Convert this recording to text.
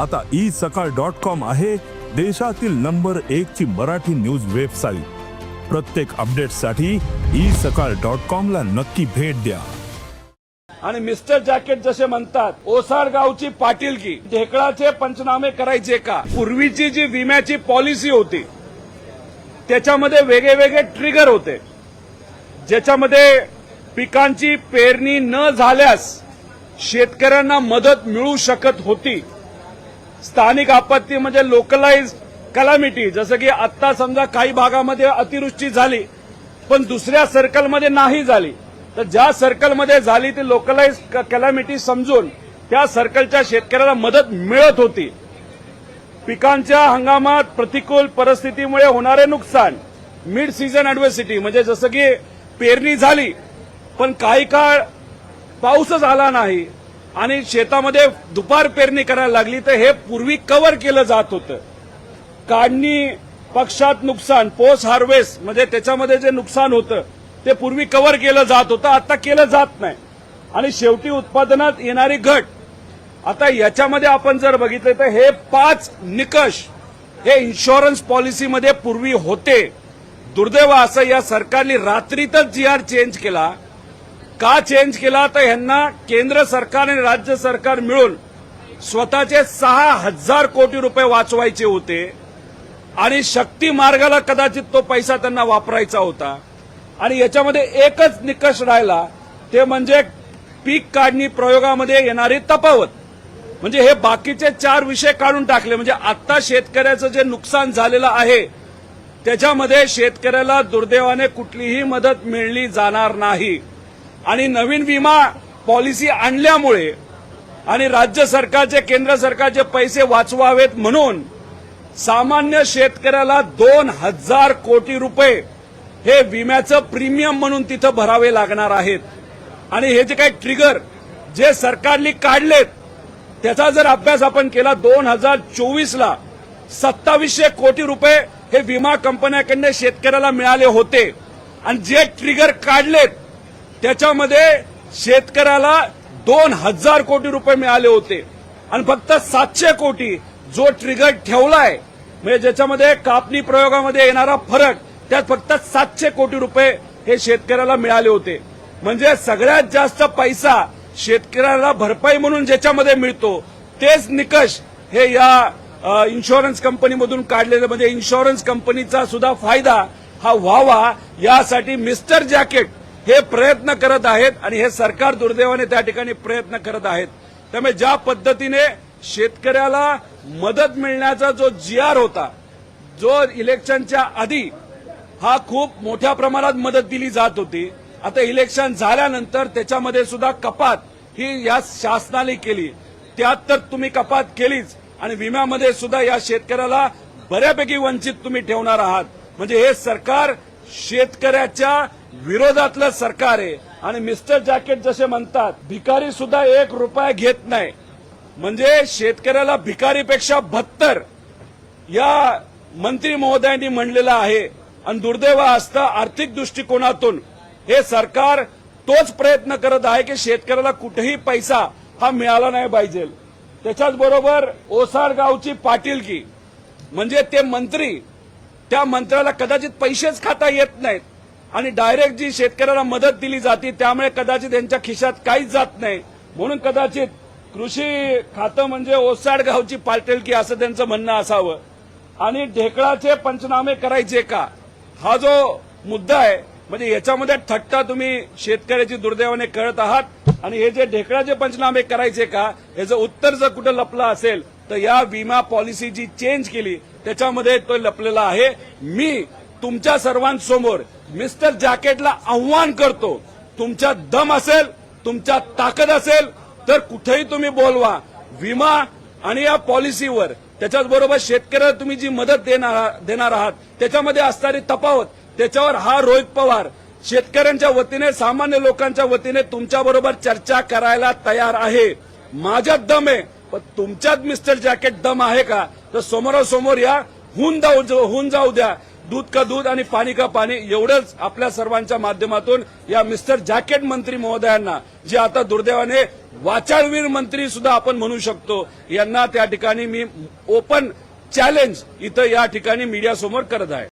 आता ई सकाळ dot com आहे देशातील नंबर एक ची मराठी न्यूज वेबसाईट. प्रत्येक अपडेटसाठी ई सकाळ डॉट कॉम ला नक्की भेट द्या. आणि मिस्टर जॅकेट जसे म्हणतात ओसाड गावची पाटीलकी ढेकळाचे पंचनामे करायचे का? पूर्वीची जी विम्याची पॉलिसी होती त्याच्यामध्ये वेगळे वेगळे ट्रिगर होते. ज्याच्यामध्ये पिकांची पेरणी न झाल्यास शेतकऱ्यांना मदत मिळू शकत होती. स्थानिक आपत्ती म्हणजे लोकलाइज कलामिटी जसं की आत्ता समजा काही भागामध्ये अतिवृष्टी झाली पण दुसऱ्या सर्कलमध्ये नाही झाली. तर ज्या सर्कलमध्ये झाली ती लोकलाइज कॅलॅमिटी समजून त्या सर्कलच्या शेतकऱ्याला मदत मिळत होती. पिकांच्या हंगामात प्रतिकूल परिस्थितीमुळे होणारे नुकसान मिड सीझन अॅडव्हर्सिटी म्हणजे जसं की पेरणी झाली पण काही काळ पाऊसच आला नाही. आणि शेतामध्ये दुपार पेरणी करायला लागली तर हे पूर्वी कव्हर केलं जात होतं. काढणी पक्षात नुकसान पोस्ट हार्वेस्ट म्हणजे त्याच्यामध्ये जे नुकसान होतं ते पूर्वी कव्हर केलं जात होतं आता केलं जात नाही. आणि शेवटी उत्पादनात येणारी घट. आता याच्यामध्ये आपण जर बघितलं तर हे पाच निकष हे इन्शुरन्स पॉलिसीमध्ये पूर्वी होते. दुर्दैव असं या सरकारने रात्रीतच जी आर चेंज केला. का चेंज केला? तर ह्यांना केंद्र सरकार आणि राज्य सरकार मिळून स्वतःचे सहा हजार कोटी रुपये वाचवायचे होते. आणि शक्ती मार्गाला कदाचित तो पैसा त्यांना वापरायचा होता. आणि याच्यामध्ये एकच निकष राहिला ते म्हणजे पीक काढणी प्रयोगामध्ये येणारी तफावत. म्हणजे हे बाकीचे चार विषय काढून टाकले. म्हणजे आता शेतकऱ्याचं जे नुकसान झालेलं आहे त्याच्यामध्ये शेतकऱ्याला दुर्दैवाने कुठलीही मदत मिळली जाणार नाही. आणि नवीन विमा पॉलिसी आणल्यामुळे आणि राज्य सरकारचे केंद्र सरकारचे पैसे वाचवावेत म्हणून सामान्य शेतकऱ्याला दोन हजार कोटी रुपये हे विम्याचं प्रीमियम म्हणून तिथं भरावे लागणार आहेत. आणि हे जे काही ट्रिगर जे सरकारने काढलेत त्याचा जर अभ्यास आपण केला दोन हजार चोवीसला सत्तावीसशे कोटी रुपये हे विमा कंपन्याकडनं शेतकऱ्याला मिळाले होते. आणि जे ट्रिगर काढलेत त्याच्यामध्ये शेतकऱ्याला दोन हजार कोटी रुपये मिळाले होते. आणि फक्त सातशे कोटी जो ट्रिगर ठेवलाय म्हणजे ज्याच्यामध्ये कापणी प्रयोगामध्ये येणारा फरक त्यात फक्त सातशे कोटी रुपये हे शेतकऱ्याला मिळाले होते. म्हणजे सगळ्यात जास्त पैसा शेतकऱ्याला भरपाई म्हणून ज्याच्यामध्ये मिळतो तेच निकष हे या इन्शुरन्स कंपनीमधून काढलेले म्हणजे इन्शुरन्स कंपनीचा सुद्धा फायदा हा व्हावा यासाठी मिस्टर जॅकेट हे प्रयत्न करत आहेत आणि हे सरकार दुर्दैवाने त्या ठिकाणी प्रयत्न करत आहेत. त्यामुळे ज्या पद्धतीने शेतकऱ्याला मदत मिळण्याचा जो जी आर होता जो इलेक्शनच्या आधी हा खूप मोठ्या प्रमाणात मदत दिली जात होती. आता इलेक्शन झाल्यानंतर त्याच्यामध्ये सुद्धा कपात ही या शासनाने केली. त्यात तर तुम्ही कपात केलीच आणि विम्यामध्ये सुद्धा या शेतकऱ्याला बऱ्यापैकी वंचित तुम्ही ठेवणार आहात. म्हणजे हे सरकार शेतकऱ्याच्या विरोधातलं सरकार आहे. आणि मिस्टर जॅकेट जसे म्हणतात भिकारी सुद्धा एक रुपया घेत नाही. म्हणजे शेतकऱ्याला भिकारीपेक्षा बत्तर या मंत्री महोदयांनी म्हणलेलं आहे. आणि दुर्दैव असता आर्थिक दृष्टिकोनातून. हे सरकार तोच प्रयत्न करत आहे की शेतकऱ्याला कुठेही पैसा हा मिळाला नाही पाहिजे. त्याच्याच बरोबर ओसाड गावची पाटीलकी म्हणजे ते मंत्री त्या मंत्र्याला कदाचित पैसेच खाता येत नाहीत. आणि डायरेक्ट जी शेतकऱ्याला मदत दिली जाते त्यामुळे कदाचित त्यांच्या खिशात काहीच जात नाही. म्हणून कदाचित कृषी खातं म्हणजे ओसाड गावची पाटीलकी असं त्यांचं म्हणणं असावं. आणि ढेकळाचे पंचनामे करायचे का? हा जो मुद्दा आहे म्हणजे याच्यामध्ये थट्टा तुम्ही शेतकऱ्याची दुर्दैवाने करत आहात. आणि हे जे ढेकळाचे पंचनामे करायचे का याचं उत्तर जर कुठं लपलं असेल तर या विमा पॉलिसी जी चेंज केली त्याच्यामध्ये तो लपलेला आहे. मी तुमच्या सर्वांसमोर मिस्टर जॅकेटला आव्हान करतो. तुमच्या दम असेल तुमच्या ताकद असेल तर कुठेही तुम्ही बोलवा. विमा आणि या पॉलिसीवर त्याच्याचबरोबर शेतकऱ्याला तुम्ही जी मदत देणार देणार आहात त्याच्यामध्ये असणारी तफावत त्याच्यावर हा रोहित पवार शेतकऱ्यांच्या वतीने सामान्य लोकांच्या वतीने तुमच्याबरोबर चर्चा करायला तयार आहे. माझ्यात दम आहे पण तुमच्यात मिस्टर जॅकेट दम आहे का? तर समोरासमोर या होऊन जाऊ होऊन जाऊ द्या. दूध का दूध आणि पाणी का पाणी एवढंच आपल्या सर्वांच्या माध्यमातून या मिस्टर जॅकेट मंत्री महोदयांना जे आता दुर्दैवाने वाचाळवीर मंत्री सुद्धा आपण म्हणू शकतो यांना त्या ठिकाणी मी ओपन चॅलेंज इथं या ठिकाणी मीडियासमोर करत आहे.